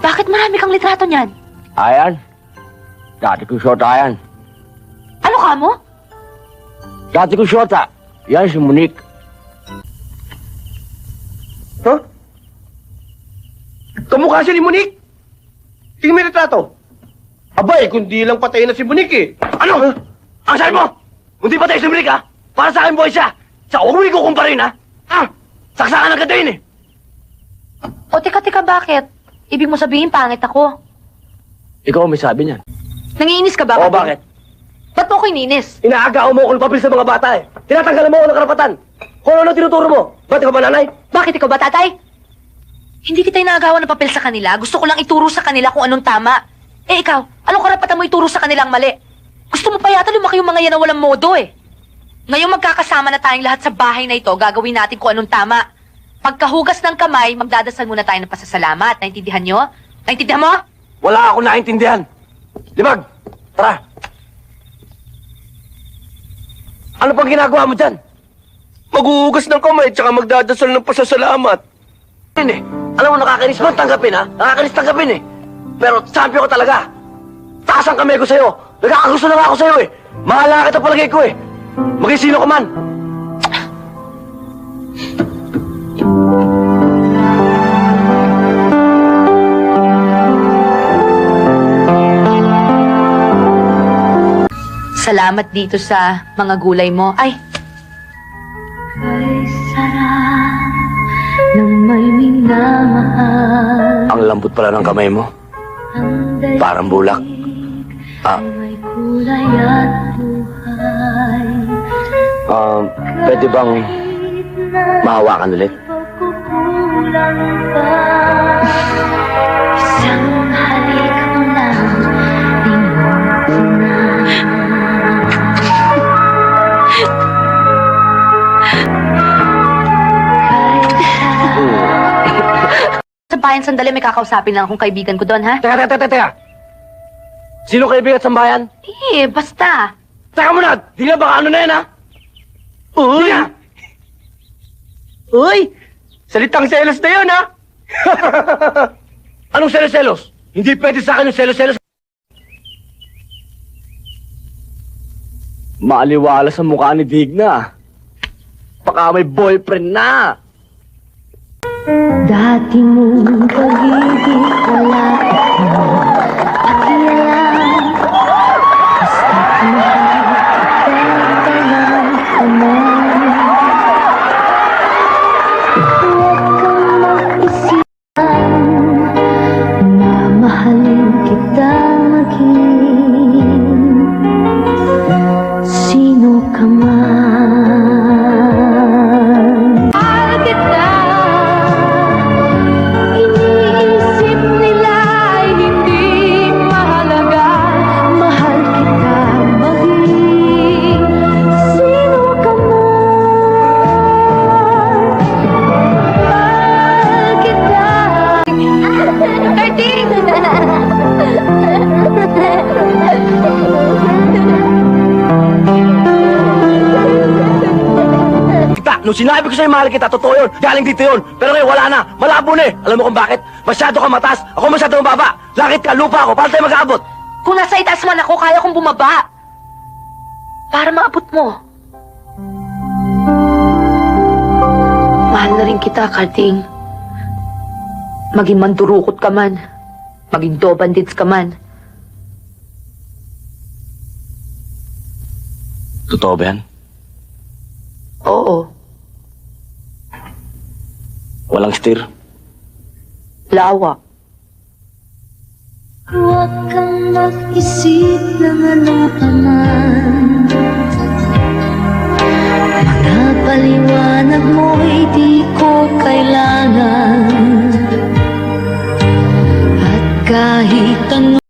Bakit marami kang litrato niyan? Ayan. Dati ko shota yan. Ano ka mo? Dati ko shota. Yan si Monique. Huh? Kamukha siya ni Monique. Tingnan mo yung retrato. Abay, kundi lang patay na si Monique eh. Ano? Ang sabi mo? Hindi pa tayo si Monique ha? Para sa akin boy siya. Sa huwag mo ikukumparin ha? Ha? Saksakan agad yun eh. O teka, teka, bakit? Ibig mo sabihin pangit ako. Ikaw may sabi niyan. Nangiinis ka ba? Oo, Kating? bakit? Ba't mo ko iniinis? Inaagaw mo ako ng papel sa mga bata eh. Tinatanggalan mo ako ng karapatan. Kung ano tinuturo mo. Ba't ikaw ba nanay? Bakit ikaw ba, tatay? Hindi kita inaagawan ng papel sa kanila. Gusto ko lang ituro sa kanila kung anong tama. Eh ikaw, anong karapatan mo ituro sa kanilang mali? Gusto mo pa yata lumaki yung mga yan na walang modo eh. Ngayon magkakasama na tayong lahat sa bahay na ito, gagawin natin kung anong tama. Pagkahugas ng kamay, magdadasal muna tayo ng pasasalamat. Naintindihan nyo? Naintindihan mo? Wala akong naintindihan. Libag, tara. Ano pang ginagawa mo dyan? Maghuhugas ng kamay tsaka magdadasal ng pasasalamat. Yun eh. Alam mo, nakakainis mo tanggapin ha? Nakakainis tanggapin eh. Pero sabi ko talaga, taas ang kamay ko sa'yo. Nagkakagusto na nga ako sa'yo eh. Mahal na kita palagay ko eh. Maging sino ka man. Salamat dito sa mga gulay mo. Ay, Ang lambot pala ng kamay mo. Ang Parang bulak. Ah. Um, pwede bang mahawakan ulit? Pagkukulang pa sa bayan sandali may kakausapin lang akong kaibigan ko doon, ha? Teka, teka, teka, teka. Sino kaibigan sa bayan? Eh, basta. Teka muna! Di na baka ano na yan ha? Uy! Di na! Uy! Salitang selos na yun ha! Anong selos-selos? Hindi pwede sa akin yung selos-selos. Maaliwala sa mukha ni Digna. Baka may boyfriend na. Dati mong pag-ibig wala akong pakialam Basta't mahal ka lang Huwag kang mag-isipan Mamahalin kita maging Sino ka man nung sinabi ko sa'yo mahal kita, totoo yun. Galing dito yun. Pero ngayon wala na. Malabo na eh. Alam mo kung bakit? Masyado ka mataas. Ako masyado mababa. Lakit ka, lupa ako. Paano tayo mag-aabot? Kung nasa itaas man ako, kaya kong bumaba. Para maabot mo. Mahal na rin kita, Karting. Maging mandurukot ka man. Maging do bandits ka man. Totoo ba yan? Oo. Walang steer? Lawa. Huwag kang mag-isip ng ano pa man Mga paliwanag mo'y di ko kailangan At kahit ano